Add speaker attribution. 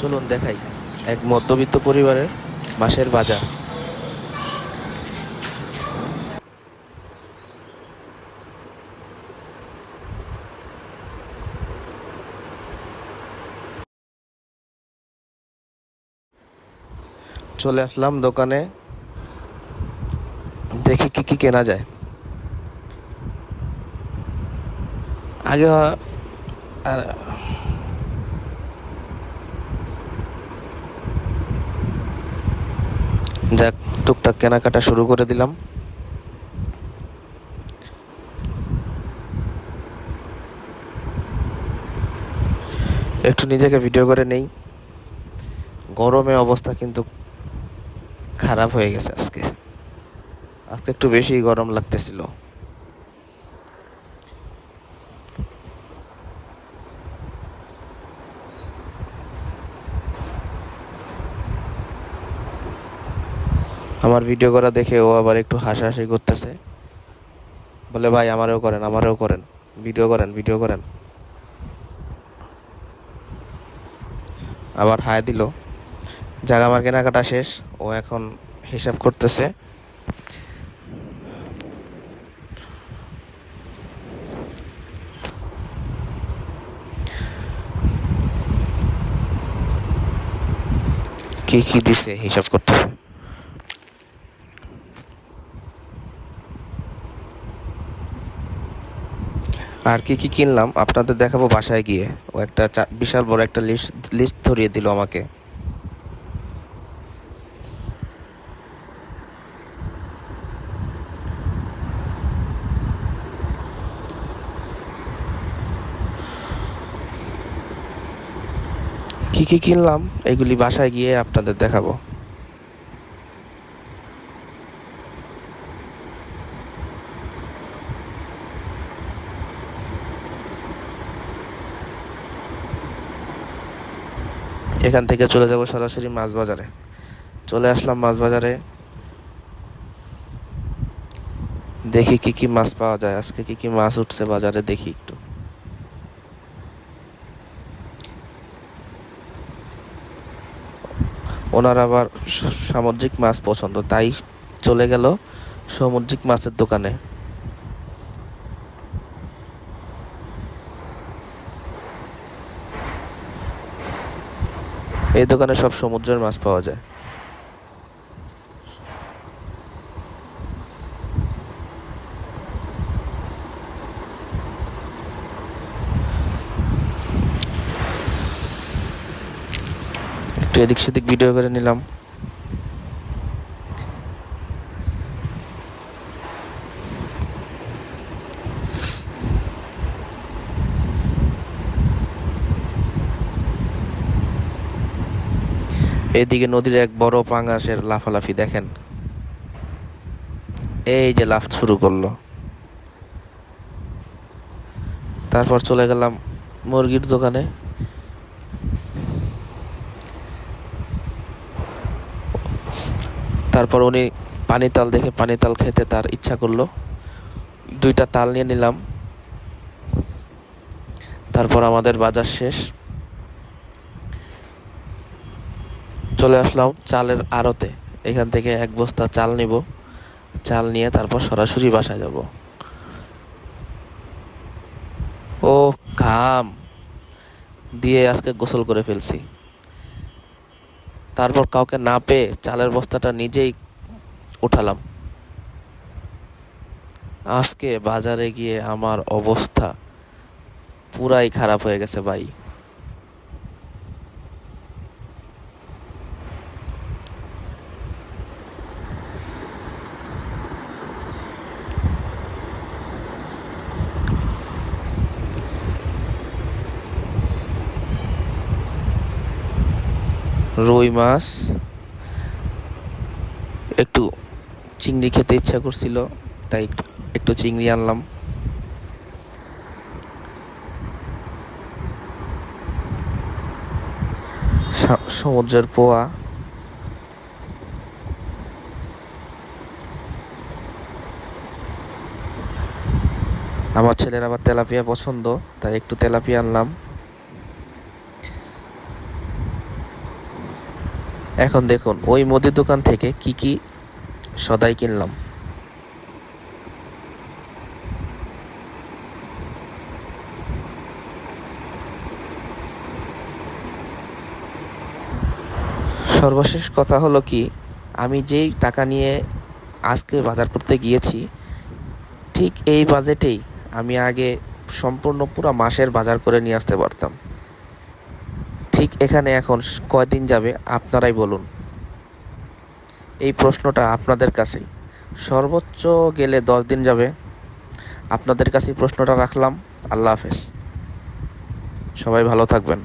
Speaker 1: চলুন দেখাই এক মধ্যবিত্ত পরিবারের মাসের বাজার। চলে আসলাম দোকানে। দেখি কি কি কেনা যায়। আগে আর যাক, টুকটাক কেনাকাটা শুরু করে দিলাম। একটু নিজেকে ভিডিও করে নেই। গরমে অবস্থা কিন্তু খারাপ হয়ে গেছে আজকে। আজকে একটু বেশি গরম লাগতেছিল। আমার ভিডিও করা দেখে ও আবার একটু হাসাহাসি করতেছে। বলে, ভাই, আমারও করেন আমারও করেন। ভিডিও করেন ভিডিও করেন। আবার হায় দিল। যাক আমার কেনাকাটা শেষ, ও এখন হিসাব করতেছে। কি কি দিছে, হিসাব করতেছে। আর কি কি কিনলাম, আপনাদের দেখাবো বাসায় গিয়ে। ও একটা বিশাল বড় একটা লিস্ট লিস্ট ধরিয়ে দিল আমাকে। কি কি কিনলাম, এগুলি বাসায় গিয়ে আপনাদের দেখাবো। এখান থেকে চলে যাব সরাসরি মাছ বাজারে চলে আসলাম মাছ বাজারে দেখি কি কি মাছ পাওয়া যায়। আজকে কি কি মাছ উঠছে বাজারে দেখি একটু। ওনার আবার সামুদ্রিক মাছ পছন্দ, তাই চলে গেল সামুদ্রিক মাছের দোকানে। এই দোকানে সব সমুদ্রের মাছ পাওয়া যায়। একটু এদিক সেদিক ভিডিও করে নিলাম। এদিকে নদীর এক বড় পাঙাশের লাফালাফি দেখেন। এই যে লাফ শুরু করল। তারপর চলে গেলাম মুরগির দোকানে। তারপর উনি পানি তাল দেখে পানি তাল খেতে তার ইচ্ছা করল। দুইটা তাল নিয়ে নিলাম। তারপর আমাদের বাজার শেষ। চলে আসলাম চালের আড়তে। এখান থেকে এক বস্তা চাল নিব। চাল নিয়ে তারপর সরাসরি বাসায় যাব। ও ঘাম। দিয়ে আজকে গোসল করে ফেলছি। তারপর কাউকে না পেয়ে চালের বস্তাটা নিজেই উঠালাম। আজকে বাজারে গিয়ে আমার অবস্থা পুরাই খারাপ হয়ে গেছে ভাই। রুই মাছ, একটু চিংড়ি খেতে ইচ্ছা করছিল, তাই একটু চিংড়ি আনলাম। সমুদ্রের পোয়া। আমার ছেলের আবার তেলাপিয়া পছন্দ, তাই একটু তেলাপিয়া আনলাম। এখন দেখুন, ওই মুদির দোকান থেকে কি কি সদাই কিনলাম। সর্বশেষ কথা হলো কি, আমি যেই টাকা নিয়ে আজকে বাজার করতে গিয়েছি, ঠিক এই বাজেটেই আমি আগে সম্পূর্ণ পুরো মাসের বাজার করে নিয়ে আসতে পারতাম। ঠিক এখানে এখন কয়দিন যাবে আপনারাই বলুন। এই প্রশ্নটা আপনাদের কাছে সর্বোচ্চ গেলে দশ দিন যাবে। আপনাদের কাছেই প্রশ্নটা রাখলাম। আল্লাহ হাফেজ। সবাই ভালো থাকবেন।